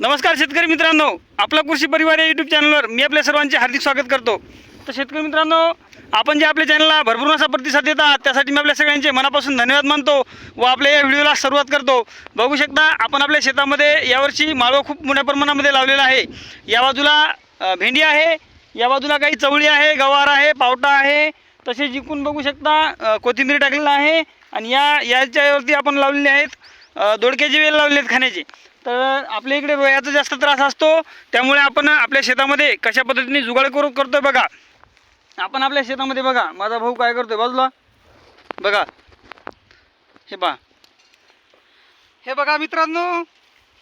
नमस्कार शेतकरी मित्रांनो. आपला कृषी परिवार या यूट्यूब चॅनलवर मी आपल्या सर्वांचे हार्दिक स्वागत करतो. तर शेतकरी मित्रांनो आपण जे आपल्या चॅनलला भरपूर असा प्रतिसाद देतात त्यासाठी मी आपल्या सगळ्यांचे मनापासून धन्यवाद मानतो व आपल्या या व्हिडिओला सुरुवात करतो. बघू शकता आपण आपल्या शेतामध्ये यावर्षी माळव खूप मोठ्या प्रमाणामध्ये लावलेला आहे. या बाजूला भेंडी आहे या बाजूला काही चवळी आहे गवार आहे पावटा आहे तसे जिंकून बघू शकता कोथिंबीर टाकलेलं आहे आणि या याच्यावरती आपण लावलेले आहेत दोडक्याचे वेल लावले आहेत खाण्याचे. तर आपल्या इकडे रोयाचा जास्त त्रास असतो. त्यामुळे आपण आपल्या शेतामध्ये कशा पद्धतीने जुगाड करू करतोय बघा. आपण आपल्या शेतामध्ये बघा. माझा भाऊ काय करतोय बाजूला. बघा. हे पहा. हे बघा मित्रांनो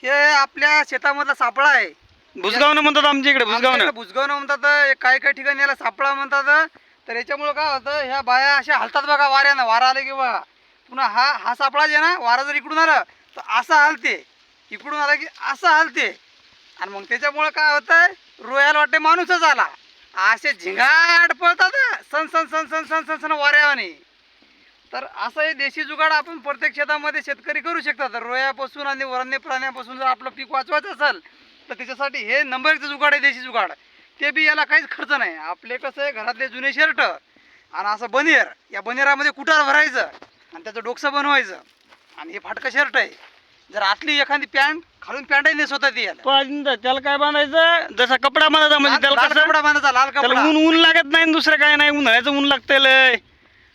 हे आपल्या शेतामधला सापळा आहे. भुसगावनं म्हणतात आमच्या इकडे भुसगावनं. भुसगावनं म्हणतात काही काही ठिकाणी याला सापळा म्हणतात. तर याच्यामुळं काय होतं ह्या बाया अशा हलतात बघा वाऱ्यानं. वारा आले की बघा. पुन्हा हा हा सापळा जे ना वारा जर इकडून आला तर असा हलते. इकडून आला की असं हलते. आणि मग त्याच्यामुळं काय होतंय? रोयाला वाटते माणूसच आला. असे झिंगाट पळतात सण सण सण सण सण सण सण वाऱ्यावाने. तर असं हे देशी जुगाड आपण प्रत्येक शेतामध्ये शेतकरी करू शकतात. तर रोयापासून आणि वरण्य प्राण्यापासून जर आपलं पीक वाचवायचं असेल तर त्याच्यासाठी हे नंबर एकचं जुगाड आहे देशी जुगाड. ते बी याला काहीच खर्च नाही. आपले कसं आहे घरातले जुने शर्ट आणि असं बनेर. या बनेरामध्ये कुटार भरायचं आणि त्याचं डोकसं बनवायचं. आणि हे फाटकं शर्ट आहे. जर आतली एखादी पॅन्ट खालून पॅन्टही नेसवता याला. पण त्याला काय बांधायचं? जसा कपडा बांधायचा म्हणजे लाल त्याला लाल कसं? कपडा बांधायचा लाल त्याला कपडा. ऊन ऊन लागत नाही आणि दुसरं काय नाही उन्हाळ्याचं ऊन लागतंय लय.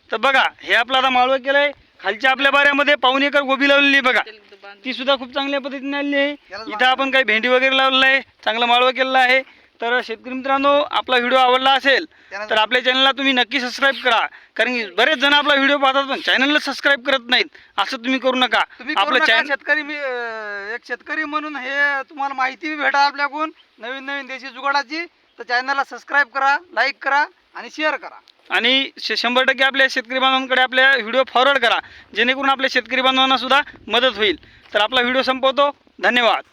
तर बघा हे आपलं आता माळवं केलंय. खालच्या आपल्या बाऱ्यामध्ये पाऊन एकर गोबी लावलेली आहे बघा. ती सुद्धा खूप चांगल्या पद्धतीने आलेली आहे. इथं आपण काही भेंडी वगैरे लावलेलं आहे. चांगलं माळवं केलेलं आहे. तर शेतकरी मित्रांनो आपला व्हिडिओ आवडला असेल तर आपल्या चॅनलला तुम्ही नक्की सबस्क्राईब करा. कारण की बरेच जण आपला व्हिडिओ पाहतात पण चॅनलला सबस्क्राईब करत नाहीत. असं तुम्ही करू नका. आपलं चॅनल शेतकरी मी एक शेतकरी म्हणून हे तुम्हाला माहिती भेटा आपल्याकडून. नवीन नवीन देशी जुगाडाची. तर चॅनलला सबस्क्राईब करा लाईक करा आणि शेअर करा. आणि शंभर टक्के आपल्या शेतकरी बांधवांकडे आपल्या व्हिडिओ फॉरवर्ड करा. जेणेकरून आपल्या शेतकरी बांधवांना सुद्धा मदत होईल. तर आपला व्हिडिओ संपवतो. धन्यवाद.